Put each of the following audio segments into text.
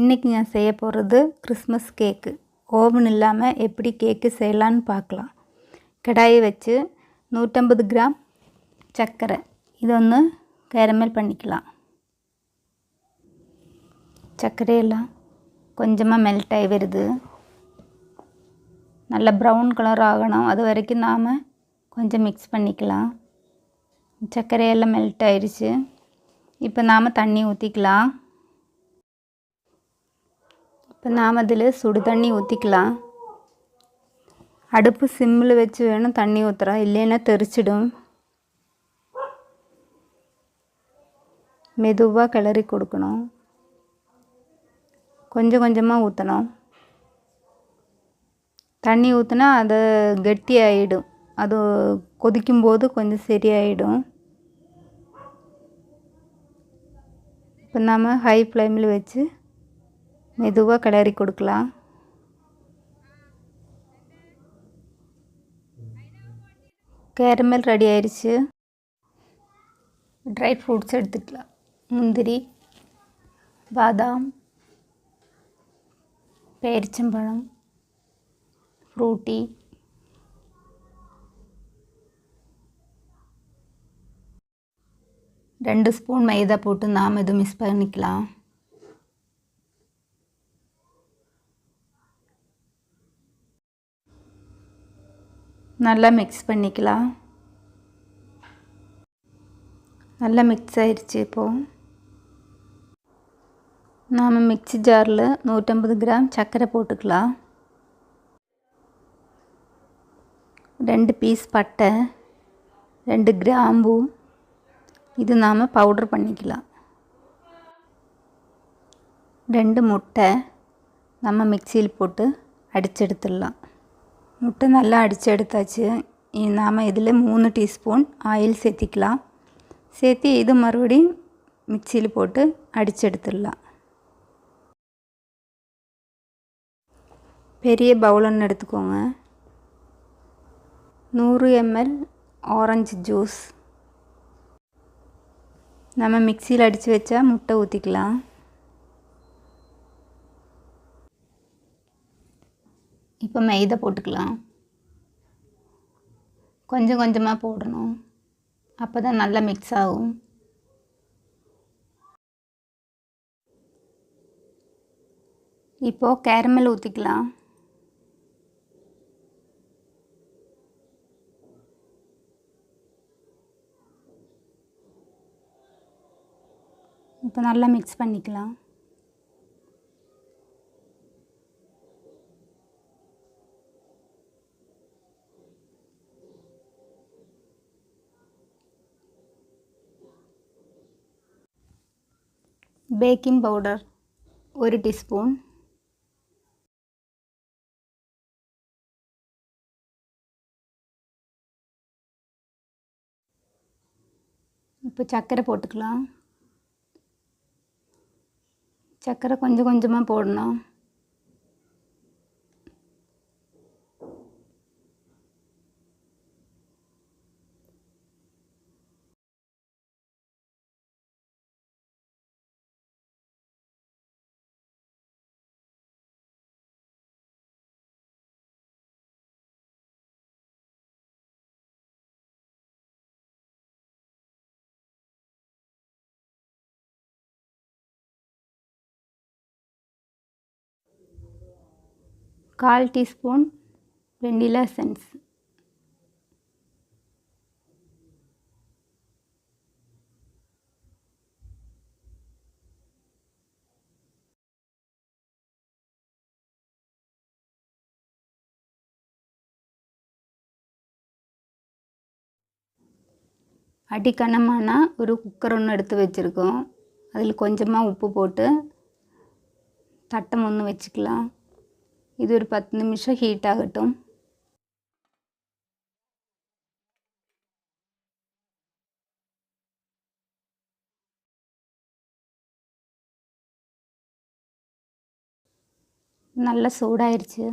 இன்றைக்கி நான் செய்ய போகிறது கிறிஸ்மஸ் கேக்கு ஓவன் இல்லாமல் எப்படி கேக்கு செய்யலான்னு பார்க்கலாம். கடாயை வச்சு நூற்றம்பது கிராம் சர்க்கரை. இது ஒன்று கேரமல் பண்ணிக்கலாம். சர்க்கரையெல்லாம் கொஞ்சமாக மெல்ட் ஆகி வருது. நல்ல ப்ரௌன் கலர் ஆகணும். அது வரைக்கும் நாம் கொஞ்சம் மிக்ஸ் பண்ணிக்கலாம். சர்க்கரையெல்லாம் மெல்ட் ஆயிடுச்சு இப்போ நாம் தண்ணி ஊற்றிக்கலாம் இப்போ நாம் அதில் சுடு தண்ணி ஊற்றிக்கலாம் அடுப்பு சிம்மில் வச்சு வேணும் தண்ணி ஊற்றுறோம் இல்லைன்னா தெரிச்சிடும். மெதுவாக கிளறி கொடுக்கணும். கொஞ்சம் கொஞ்சமாக ஊற்றணும் தண்ணி ஊற்றினா அது கெட்டி ஆகிடும் அது கொதிக்கும்போது கொஞ்சம் சரியாயிடும். இப்போ நாம் ஹை ஃப்ளேமில் வச்சு மெதுவாக கிளறி கொடுக்கலாம். கேரமல் ரெடி ஆயிடுச்சு ட்ரை ஃப்ரூட்ஸ் எடுத்துக்கலாம். முந்திரி பாதாம் பேரிச்சம்பழம் ஃப்ரூட்டி ரெண்டு ஸ்பூன் மைதா போட்டு நாம் எதுவும் மிஸ் பண்ணிக்கலாம். நல்லா மிக்ஸ் பண்ணிக்கலாம். நல்லா மிக்ஸ் ஆயிடுச்சு இப்போது நாம் மிக்ஸி ஜாரில் நூற்றம்பது கிராம் சர்க்கரை போட்டுக்கலாம். ரெண்டு பீஸ் பட்டை ரெண்டு கிராம்பு. இது நாம் பவுட்ரு பண்ணிக்கலாம். ரெண்டு முட்டை நம்ம மிக்சியில் போட்டு அடிச்செடுத்துடலாம் எடுத்துடலாம். முட்டை நல்லா அடித்து எடுத்தாச்சு நாம் இதில் மூணு டீஸ்பூன் ஆயில் சேர்த்திக்கலாம். சேர்த்து இது மறுபடியும் மிக்சியில் போட்டு அடித்து எடுத்துடலாம் பெரிய பவுலன்னு எடுத்துக்கோங்க. நூறு எம்எல் ஆரஞ்சு ஜூஸ் நம்ம மிக்சியில் அடித்து வச்சா முட்டை ஊற்றிக்கலாம் இப்போ மைதா போட்டுக்கலாம். கொஞ்சம் கொஞ்சமாக போடணும். அப்போ தான் நல்லா மிக்ஸ் ஆகும். இப்போது கேரமல் ஊற்றிக்கலாம் இப்போ நல்லா மிக்ஸ் பண்ணிக்கலாம். பேக்கிங் பவுடர் ஒரு டீஸ்பூன் இப்போ சர்க்கரை போட்டுக்கலாம் சர்க்கரை கொஞ்சம் கொஞ்சமாக போடணும் கால் டீஸ்பூன் வெண்ணிலா சென்ஸ் அடிக்கனமான ஒரு குக்கர் ஒன்று எடுத்து வச்சுருக்கோம். அதில் கொஞ்சமாக உப்பு போட்டு தட்டம் ஒன்று வச்சுக்கலாம். இது ஒரு பத்து நிமிஷம் ஹீட் ஆகட்டும். நல்லா சூடாயிருச்சு.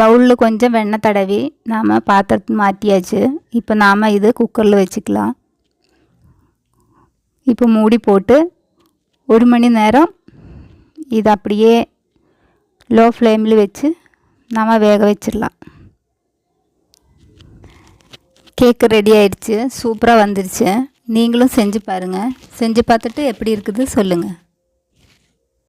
பவுலில் கொஞ்சம் வெண்ணெய் தடவி நாம் பாத்திரத்தை மாற்றியாச்சு இப்போ நாம் இது குக்கரில் வச்சுக்கலாம். இப்போ மூடி போட்டு ஒரு மணி நேரம் இது அப்படியே லோ ஃப்ளேமில் வச்சு நம்ம வேக வச்சிடலாம். கேக்கு ரெடி ஆயிடுச்சு. சூப்பராக வந்துருச்சு. நீங்களும் செஞ்சு பாருங்கள் செஞ்சு பார்த்துட்டு எப்படி இருக்குது சொல்லுங்கள்